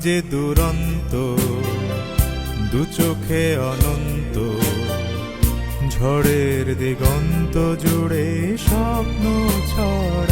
যে দুরন্ত দু চোখে অনন্ত ঝড়ের দিগন্ত জুড়ে স্বপ্ন ছড়াই